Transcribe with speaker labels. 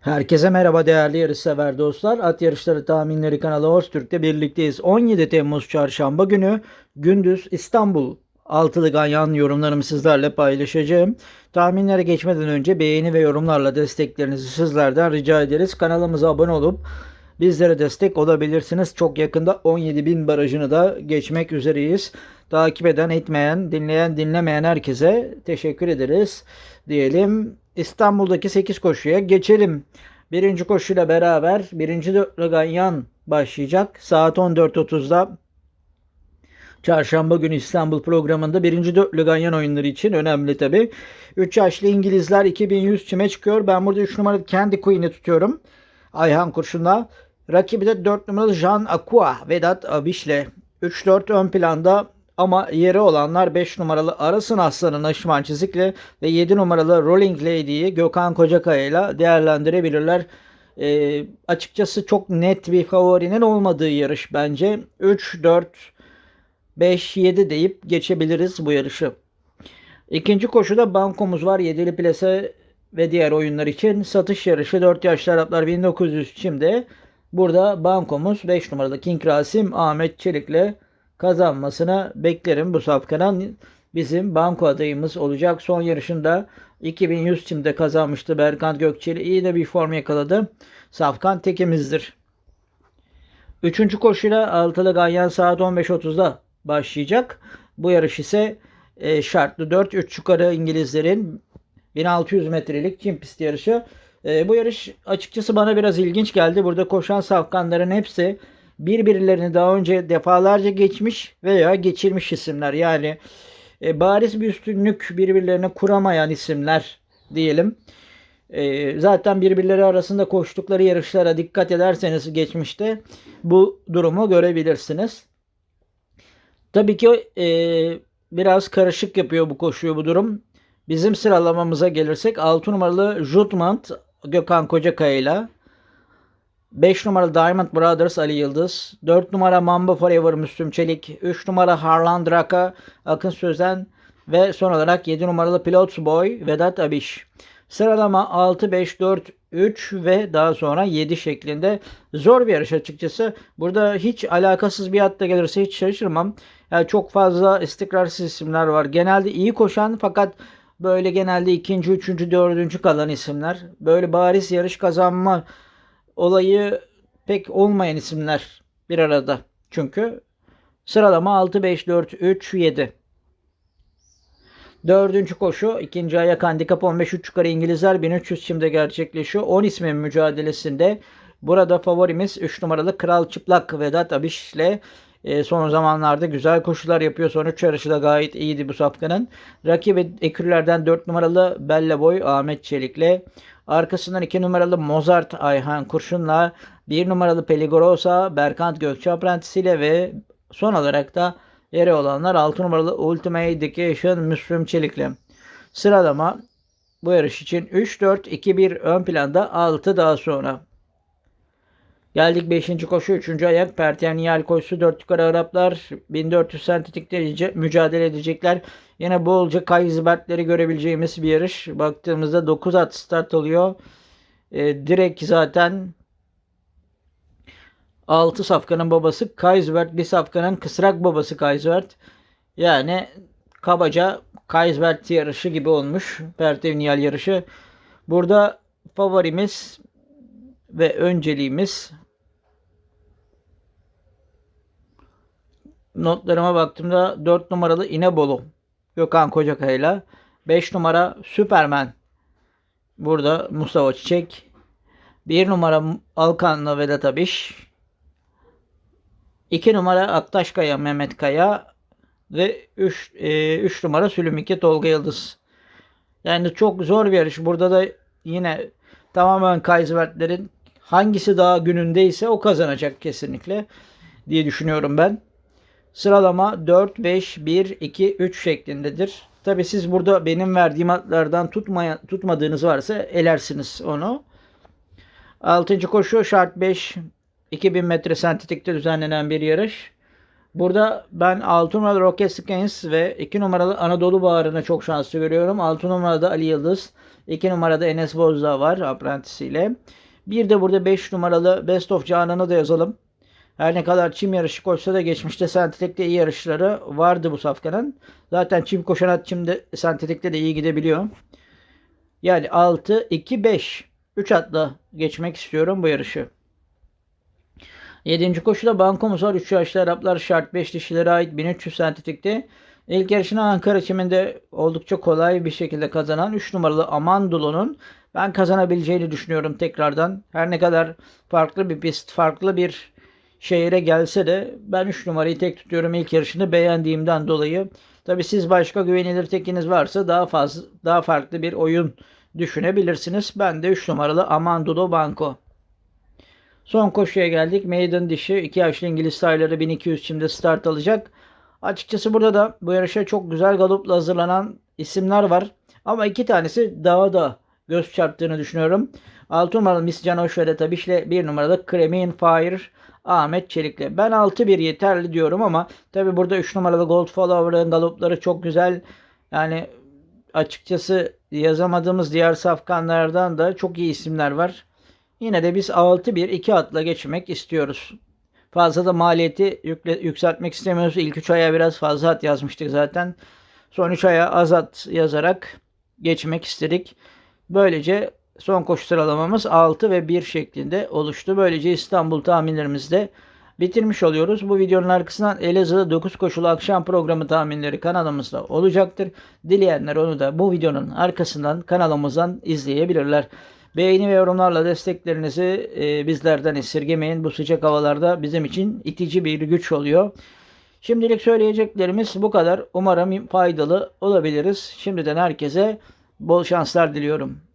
Speaker 1: Herkese merhaba değerli yarışsever dostlar. At Yarışları Tahminleri kanalı Öztürk'te birlikteyiz. 17 Temmuz Çarşamba günü gündüz İstanbul altılı ganyan yorumlarımı sizlerle paylaşacağım. Tahminlere geçmeden önce beğeni ve yorumlarla desteklerinizi sizlerden rica ederiz. Kanalımıza abone olup bizlere destek olabilirsiniz. Çok yakında 17.000 barajını da geçmek üzereyiz. Takip eden, etmeyen, dinleyen, dinlemeyen herkese teşekkür ederiz diyelim. İstanbul'daki 8 koşuya geçelim. Birinci koşuyla beraber birinci ganyan başlayacak. Saat 14.30'da Çarşamba günü İstanbul programında birinci dörtlü ganyan oyunları için önemli tabi. 3 yaşlı İngilizler 2100 çime çıkıyor. Ben burada 3 numaralı Candy Queen'i tutuyorum. Ayhan Kurşun'la. Rakibi de 4 numaralı Jean Aqua Vedat Abiş'le. 3-4 ön planda ama yeri olanlar 5 numaralı Arasın Aslan'ın Aşman Çizik'le ve 7 numaralı Rolling Lady'yi Gökhan Kocakaya ile değerlendirebilirler. E, açıkçası çok net bir favorinin olmadığı yarış bence. 3, 4, 5, 7 deyip geçebiliriz bu yarışı. İkinci koşuda bankomuz var. Yedili plase ve diğer oyunlar için satış yarışı 4 yaşlı Araplar 1900 şimdi. Burada bankomuz 5 numaralı King Rasim Ahmet Çelik'le kazanmasını beklerim. Bu safkanın bizim banko adayımız olacak. Son yarışında 2100 çimde kazanmıştı Berkant Gökçeli. İyi de bir form yakaladı. Safkan tekimizdir. Üçüncü koşuyla altılı ganyan saat 15.30'da başlayacak. Bu yarış ise e, şartlı 4 3 yukarı İngilizlerin 1600 metrelik çim pist yarışı. E, bu yarış açıkçası bana biraz ilginç geldi. Burada koşan safkanların hepsi birbirlerini daha önce defalarca geçmiş veya geçirmiş isimler. Yani e, bariz bir üstünlük birbirlerine kuramayan isimler diyelim. E, zaten birbirleri arasında koştukları yarışlara dikkat ederseniz geçmişte bu durumu görebilirsiniz. Tabii ki e, biraz karışık yapıyor bu koşuyu bu durum. Bizim sıralamamıza gelirsek 6 numaralı Jutmant Gökhan Kocakaya ile 5 numara Diamond Brothers Ali Yıldız, 4 numara Mamba Forever Müslüm Çelik, 3 numara Harlan Draka Akın Sözen ve son olarak 7 numaralı Pilots Boy Vedat Abiş. Sıralama 6, 5, 4, 3 ve daha sonra 7 şeklinde zor bir yarış açıkçası. Burada hiç alakasız bir hatta gelirse hiç şaşırmam. Yani çok fazla istikrarsız isimler var. Genelde iyi koşan fakat böyle genelde ikinci, üçüncü, dördüncü kalan isimler. Böyle bariz yarış kazanma olayı pek olmayan isimler bir arada. Çünkü sıralama 6, 5, 4, 3, 7. Dördüncü koşu ikinci ayak handikap 15 3 yukarı İngilizler 1300 çimde gerçekleşiyor. 10 ismin mücadelesinde burada favorimiz 3 numaralı Kral Çıplak Vedat Abiş ile e, son zamanlarda güzel koşular yapıyor. Son 3 yarışı da gayet iyiydi bu safkanın. Rakibi ekürlerden 4 numaralı Bella Boy Ahmet Çelik'le Arkasından 2 numaralı Mozart Ayhan Kurşun'la 1 numaralı Peligorosa Berkant Gökçe Aprentisiyle ve son olarak da yeri olanlar 6 numaralı Ultimate Education Müslüm Çelik'le. Sıralama bu yarış için 3-4-2-1 ön planda 6 daha sonra. Geldik 5. koşu 3. ayak Perterniyal koşusu 4 yukarı Araplar 1400 sentetikte mücadele edecekler. Yine bolca Kaysbertleri görebileceğimiz bir yarış. Baktığımızda 9 at start oluyor. E, direkt zaten 6 safkanın babası Kaysbert, bir safkanın kısrak babası Kaysbert. Yani kabaca Kaysbert yarışı gibi olmuş. Pertevniyal yarışı. Burada favorimiz ve önceliğimiz notlarıma baktığımda 4 numaralı İnebolu Gökhan Kocakaya'yla 5 numara Süpermen burada Mustafa Çiçek 1 numara Alkanlı Vedat Abiş 2 numara Aktaş Kaya Mehmet Kaya ve 3 e, 3 numara Sülümike Tolga Yıldız. Yani çok zor bir yarış. Burada da yine tamamen Kaysbertlerin hangisi daha günündeyse o kazanacak kesinlikle diye düşünüyorum ben. Sıralama 4, 5, 1, 2, 3 şeklindedir. Tabi siz burada benim verdiğim atlardan tutmaya, tutmadığınız varsa elersiniz onu. 6. koşu şart 5 2000 metre sentetikte düzenlenen bir yarış. Burada ben 6 numaralı Rocket Skins ve 2 numaralı Anadolu Bağrı'nı çok şanslı görüyorum. 6 numarada Ali Yıldız, 2 numarada Enes Bozdağ var aprentisiyle. Bir de burada 5 numaralı Best of Canan'ı da yazalım. Her ne kadar çim yarışı koşsa da geçmişte sentetikte iyi yarışları vardı bu safkanın. Zaten çim koşan at çimde sentetikte de iyi gidebiliyor. Yani 6, 2, 5. 3 atla geçmek istiyorum bu yarışı. 7. koşuda bankomuz var. 3 yaşlı Araplar şart 5 dişilere ait 1300 sentetikte. İlk yarışını Ankara çiminde oldukça kolay bir şekilde kazanan 3 numaralı Amandulo'nun ben kazanabileceğini düşünüyorum tekrardan. Her ne kadar farklı bir pist, farklı bir şehire gelse de ben 3 numarayı tek tutuyorum ilk yarışını beğendiğimden dolayı. Tabi siz başka güvenilir tekiniz varsa daha fazla daha farklı bir oyun düşünebilirsiniz. Ben de 3 numaralı Amandulo Banco. Son koşuya geldik. Maiden dişi 2 yaşlı İngiliz tayları 1200 çimde start alacak. Açıkçası burada da bu yarışa çok güzel galopla hazırlanan isimler var. Ama iki tanesi daha da göz çarptığını düşünüyorum. 6 numaralı Miss Can Hoş ve tabii işte 1 numaralı Cremin Fire Ahmet Çelik'le. Ben 6-1 yeterli diyorum ama tabii burada 3 numaralı Gold Follower'ın galopları çok güzel. Yani açıkçası yazamadığımız diğer safkanlardan da çok iyi isimler var. Yine de biz 6-1 2 atla geçmek istiyoruz. Fazla da maliyeti yükle, yükseltmek istemiyoruz. İlk 3 aya biraz fazla at yazmıştık zaten. Son 3 aya az at yazarak geçmek istedik. Böylece son koşu sıralamamız 6 ve 1 şeklinde oluştu. Böylece İstanbul tahminlerimizi de bitirmiş oluyoruz. Bu videonun arkasından Elazığ'da 9 koşulu akşam programı tahminleri kanalımızda olacaktır. Dileyenler onu da bu videonun arkasından kanalımızdan izleyebilirler. Beğeni ve yorumlarla desteklerinizi e, bizlerden esirgemeyin. Bu sıcak havalarda bizim için itici bir güç oluyor. Şimdilik söyleyeceklerimiz bu kadar. Umarım faydalı olabiliriz. Şimdiden herkese bol şanslar diliyorum.